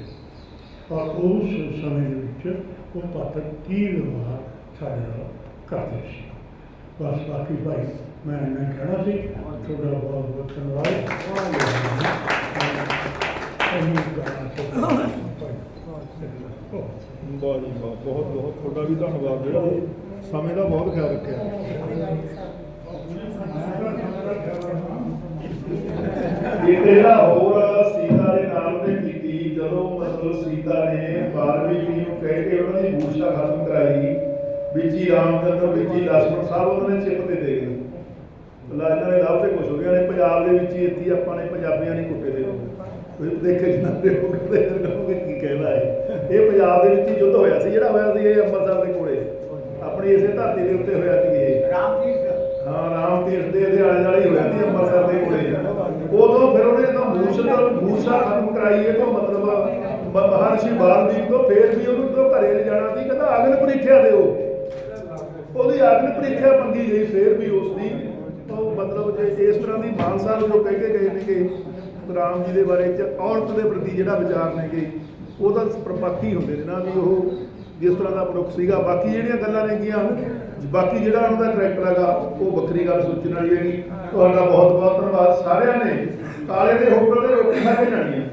ਔਰ ਉਸ ਸਮੇਂ ਦੇ ਵਿੱਚ ਉਹ ਪਾਤਰ ਕੀ ਵਿਵਹਾਰ ਸਾਡੇ ਨਾਲ ਕਰਦੇ ਸੀ ਬਸ ਬਾਕੀ ਭਾਈ ਮੈਂ ਇੰਨਾ ਕਹਿਣਾ ਸੀ। ਤੁਹਾਡਾ ਬਹੁਤ ਬਹੁਤ ਧੰਨਵਾਦ। ਇੰਨੀ ਗੱਲਾਂ ਤੋਂ ਭਾਈ ਵਾਹ ਜੀ ਵਾਹ ਬਹੁਤ ਬਹੁਤ ਤੁਹਾਡਾ ਵੀ ਧੰਨਵਾਦ ਜਿਹੜਾ ਸਮੇਂ ਦਾ ਬਹੁਤ ਖਿਆਲ ਰੱਖਿਆ। ਇੱਕ ਜਿਹੜਾ ਹੋਰ ਬੀਜੀ ਰਾਮਚੰਦਰ ਬੀਜੀ ਲਖਮਣ ਸਾਹਿਬ ਉਹਨਾਂ ਨੇ ਚਿੱਪ ਤੇ ਦੇਖ ਲਈ ਲਾ ਇਹਨਾਂ ਨੇ ਲਾਭ ਤੇ ਕੁਝ ਹੋ ਗਿਆ ਨੇ ਪੰਜਾਬ ਦੇ ਵਿੱਚ ਇੱਥੇ ਆਪਾਂ ਨੇ ਪੰਜਾਬੀਆਂ ਨੇ ਕੁੱਟੇ ਦੇ ਕੋਈ ਦੇਖੇ ਜਿੰਨਾ ਦੇ ਹੋ ਗਏ ਲੋਕ ਕੀ ਕਹਿਣਾ ਹੈ ਇਹ ਪੰਜਾਬ ਦੇ ਵਿੱਚ ਹੀ ਹੋਇਆ ਸੀ ਜਿਹੜਾ ਹੋਇਆ ਸੀ ਇਹ ਅੰਮ੍ਰਿਤਸਰ ਦੇ ਕੋਲੇ। ਆਪਣੀ ਇਸੇ ਧਰਤੀ ਦੇ ਉੱਤੇ ਹੋਇਆ ਸੀ ਇਹ। ਰਾਮਤੀਰਥ। ਹਾਂ ਰਾਮਤੀਰਥ ਦੇ ਦੇ ਆਲੇ ਦੁਆਲੇ ਹੋਇਆ ਸੀ ਅੰਮ੍ਰਿਤਸਰ ਦੇ ਕੋਲੇ। ਉਦੋਂ ਫਿਰ ਉਹਨੇ ਤਾਂ ਮੂਸਲ ਮੂਸਾ ਖਤਮ ਕਰਾਈ ਇਹ ਤੋਂ ਮਤਲਬ ਮਹਾਰਸ਼ੀ ਬਾਲਦੀਪ ਤੋਂ ਫੇਰ ਵੀ ਉਹਨੂੰ ਤੋਂ ਘਰੇ ਲਿਜਾਣਾ ਸੀ ਕਹਿੰਦਾ ਅਗਨ ਪ੍ਰੀਖਿਆ ਦਿਓ। ਉਹਦੀ ਅਗਨ ਪ੍ਰੀਖਿਆ ਮੰਗੀ ਗਈ, ਫੇਰ ਵੀ ਉਸ ਦੀ ਉਹ ਮਤਲਬ ਜੇ ਇਸ ਤਰ੍ਹਾਂ ਦੀ ਮਾਨ ਸਾਹਿਬ ਜੋ ਕਹਿ ਕੇ ਗਏ ਨੇਗੇ, ਰਾਮ ਜੀ ਦੇ ਬਾਰੇ ਚ, ਔਰਤ ਦੇ ਪ੍ਰਤੀ ਜਿਹੜਾ ਵਿਚਾਰ ਨੇਗੇ ਉਹ ਤਾਂ ਪ੍ਰਪੱਕੀ ਹੁੰਦੇ ਨੇ ਨਾ ਵੀ ਉਹ ਜਿਸ ਤਰ੍ਹਾਂ ਦਾ ਮਨੁੱਖ ਸੀਗਾ। ਬਾਕੀ ਜਿਹੜੀਆਂ ਗੱਲਾਂ ਨੇਗੀਆਂ, ਬਾਕੀ ਜਿਹੜਾ ਉਹਨਾਂ ਦਾ ਕਰੈਕਟਰ ਹੈਗਾ, ਉਹ ਵੱਖਰੀ ਗੱਲ ਸੋਚਣ ਵਾਲੀ ਹੈਗੀ। ਤੁਹਾਡਾ ਬਹੁਤ ਬਹੁਤ ਧੰਨਵਾਦ। ਸਾਰਿਆਂ ਨੇ ਕਾਲੇ ਦੇ ਹੋਟਲ ਦੇ ਰੋਟੀ ਖਾ ਕੇ ਜਾਣੀ ਹੈ।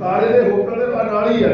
ਕਾਲੇ ਦੇ ਹੋਟਲ ਦੇ ਨਾਲ ਹੀ ਹੈ।